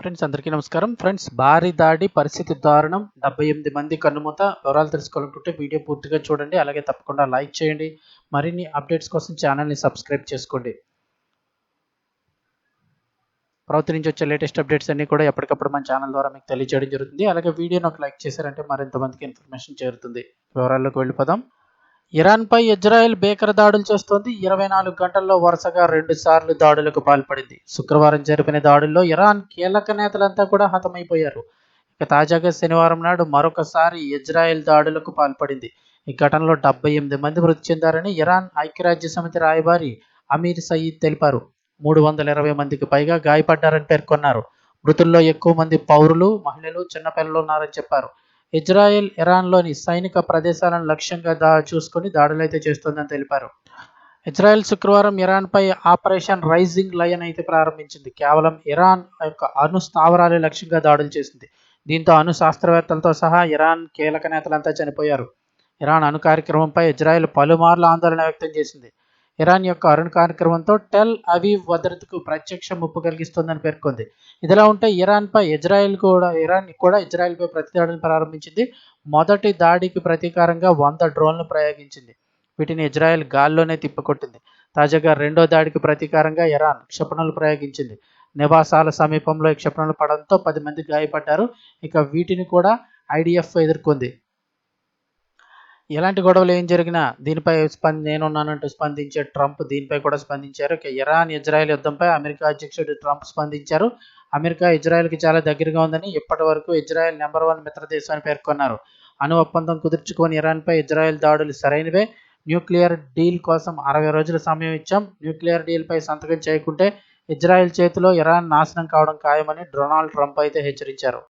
Friends అందరికీ నమస్కారం. Friends భారీ దాడి పరిస్థితి దారుణం. డెబ్బై ఎనిమిది మంది కన్నుమూత. వివరాలు తెలుసుకోవాలనుకుంటే వీడియో పూర్తిగా చూడండి. అలాగే తప్పకుండా లైక్ చేయండి. మరిన్ని అప్డేట్స్ కోసం ఛానల్ని సబ్స్క్రైబ్ చేసుకోండి. ప్రవృత్తి నుంచి వచ్చే లేటెస్ట్ అప్డేట్స్ అన్ని కూడా ఎప్పటికప్పుడు మన ఛానల్ ద్వారా మీకు తెలియజేయడం జరుగుతుంది. అలాగే వీడియోని ఒక లైక్ చేశారంటే మరింత మందికి ఇన్ఫర్మేషన్ చేరుతుంది. వివరాల్లోకి వెళ్ళిపోదాం. ఇరాన్పై ఇజ్రాయెల్ భీకర దాడులు చేస్తోంది. ఇరవై నాలుగు గంటల్లో వరుసగా రెండు సార్లు దాడులకు పాల్పడింది. శుక్రవారం జరిపిన దాడుల్లో ఇరాన్ కీలక నేతలంతా కూడా హతమైపోయారు. ఇక తాజాగా శనివారం నాడు మరొకసారి ఇజ్రాయెల్ దాడులకు పాల్పడింది. ఈ ఘటనలో డెబ్బై ఎనిమిది మంది మృతి చెందారని ఇరాన్ ఐక్యరాజ్య సమితి రాయబారి అమీర్ సయీద్ తెలిపారు. మూడు వందల ఇరవై మందికి పైగా గాయపడ్డారని పేర్కొన్నారు. మృతుల్లో ఎక్కువ మంది పౌరులు మహిళలు చిన్నపిల్లలు ఉన్నారని చెప్పారు. ఇజ్రాయెల్ ఇరాన్లోని సైనిక ప్రదేశాలను లక్ష్యంగా దా చూసుకొని దాడులు అయితే చేస్తోందని తెలిపారు. ఇజ్రాయెల్ శుక్రవారం ఇరాన్పై ఆపరేషన్ రైజింగ్ లయన్ అయితే ప్రారంభించింది. కేవలం ఇరాన్ యొక్క అణు స్థావరాలే లక్ష్యంగా దాడులు చేసింది. దీంతో అణు శాస్త్రవేత్తలతో సహా ఇరాన్ కీలక నేతలంతా చనిపోయారు. ఇరాన్ అణు కార్యక్రమంపై ఇజ్రాయెల్ పలుమార్లు ఆందోళన వ్యక్తం చేసింది. ఇరాన్ యొక్క అరుణ్ కార్యక్రమంతో టెల్ అవీవ్ భద్రతకు ప్రత్యక్ష ముప్పు కలిగిస్తోందని పేర్కొంది. ఇదిలా ఉంటే ఇరాన్పై ఇజ్రాయెల్ కూడా ఇరాన్ కూడా ఇజ్రాయెల్పై ప్రతిదాడిని ప్రారంభించింది. మొదటి దాడికి ప్రతీకారంగా వంద డ్రోన్లు ప్రయోగించింది. వీటిని ఇజ్రాయెల్ గాల్లోనే తిప్పికొట్టింది. తాజాగా రెండో దాడికి ప్రతీకారంగా ఇరాన్ క్షిపణులు ప్రయోగించింది. నివాసాల సమీపంలో ఈ క్షిపణులు పడడంతో పది మంది గాయపడ్డారు. ఇక వీటిని కూడా ఐడిఎఫ్ ఎదుర్కొంది. ఎలాంటి గొడవలు ఏం జరిగినా దీనిపై స్పంది నేనున్నానంటూ స్పందించే ట్రంప్ దీనిపై కూడా స్పందించారు. ఇరాన్ ఇజ్రాయెల్ యుద్ధంపై అమెరికా అధ్యక్షుడు ట్రంప్ స్పందించారు. అమెరికా ఇజ్రాయెల్కి చాలా దగ్గరగా ఉందని ఇప్పటి వరకు ఇజ్రాయెల్ నెంబర్ వన్ మిత్ర దేశం అని పేర్కొన్నారు. అణు ఒప్పందం కుదుర్చుకొని ఇరాన్పై ఇజ్రాయెల్ దాడులు సరైనవే. న్యూక్లియర్ డీల్ కోసం అరవై రోజుల సమయం ఇచ్చాం. న్యూక్లియర్ డీల్పై సంతకం చేయకుంటే ఇజ్రాయెల్ చేతిలో ఇరాన్ నాశనం కావడం ఖాయమని డొనాల్డ్ ట్రంప్ అయితే హెచ్చరించారు.